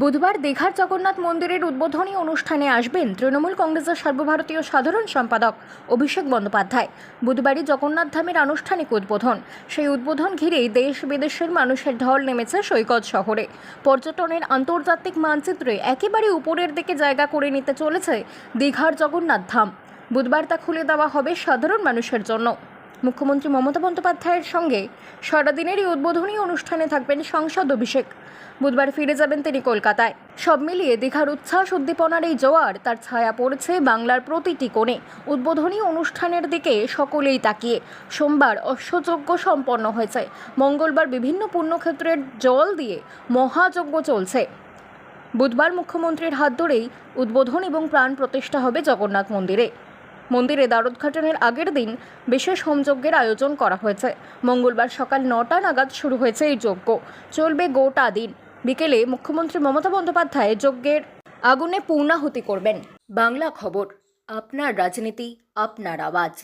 বুধবার দীঘার জগন্নাথ মন্দিরের উদ্বোধনী অনুষ্ঠানে আসবেন তৃণমূল কংগ্রেসের সর্বভারতীয় সাধারণ সম্পাদক অভিষেক বন্দ্যোপাধ্যায়। বুধবারই জগন্নাথ ধামের আনুষ্ঠানিক উদ্বোধন। সেই উদ্বোধন ঘিরেই দেশ বিদেশের মানুষের ঢল নেমেছে সৈকত শহরে। পর্যটনের আন্তর্জাতিক মানচিত্রে একেবারে উপরের দিকে জায়গা করে নিতে চলেছে দীঘার জগন্নাথ ধাম। বুধবার তা খুলে দেওয়া হবে সাধারণ মানুষের জন্য। মুখ্যমন্ত্রী মমতা বন্দ্যোপাধ্যায়ের সঙ্গে সারাদিনের এই উদ্বোধনী অনুষ্ঠানে থাকবেন সংসদ অভিষেক। বুধবার ফিরে যাবেন তিনি কলকাতায়। সব মিলিয়ে দীঘার উচ্ছ্বাস উদ্দীপনার এই জোয়ার তার ছায়া পড়েছে বাংলার প্রতিটি কোণে। উদ্বোধনী অনুষ্ঠানের দিকে সকলেই তাকিয়ে সোমবার অশ্বযজ্ঞ সম্পন্ন হয়েছে। মঙ্গলবার বিভিন্ন পুণ্যক্ষেত্রের জল দিয়ে মহাযজ্ঞ চলছে। বুধবার মুখ্যমন্ত্রীর হাত ধরেই উদ্বোধন এবং প্রাণ প্রতিষ্ঠা হবে জগন্নাথ মন্দিরে। মন্দিরে দ্বারোদ্ঘাটনের আগের দিন বিশেষ হোমযজ্ঞের আয়োজন করা হয়েছে। মঙ্গলবার সকাল নটা নাগাদ শুরু হয়েছে এই যজ্ঞ। চলবে গোটা দিন। বিকেলে মুখ্যমন্ত্রী মমতা বন্দ্যোপাধ্যায় যজ্ঞের আগুনে পূর্ণাহুতি করবেন। বাংলা খবর, আপনার রাজনীতি, আপনার আওয়াজ।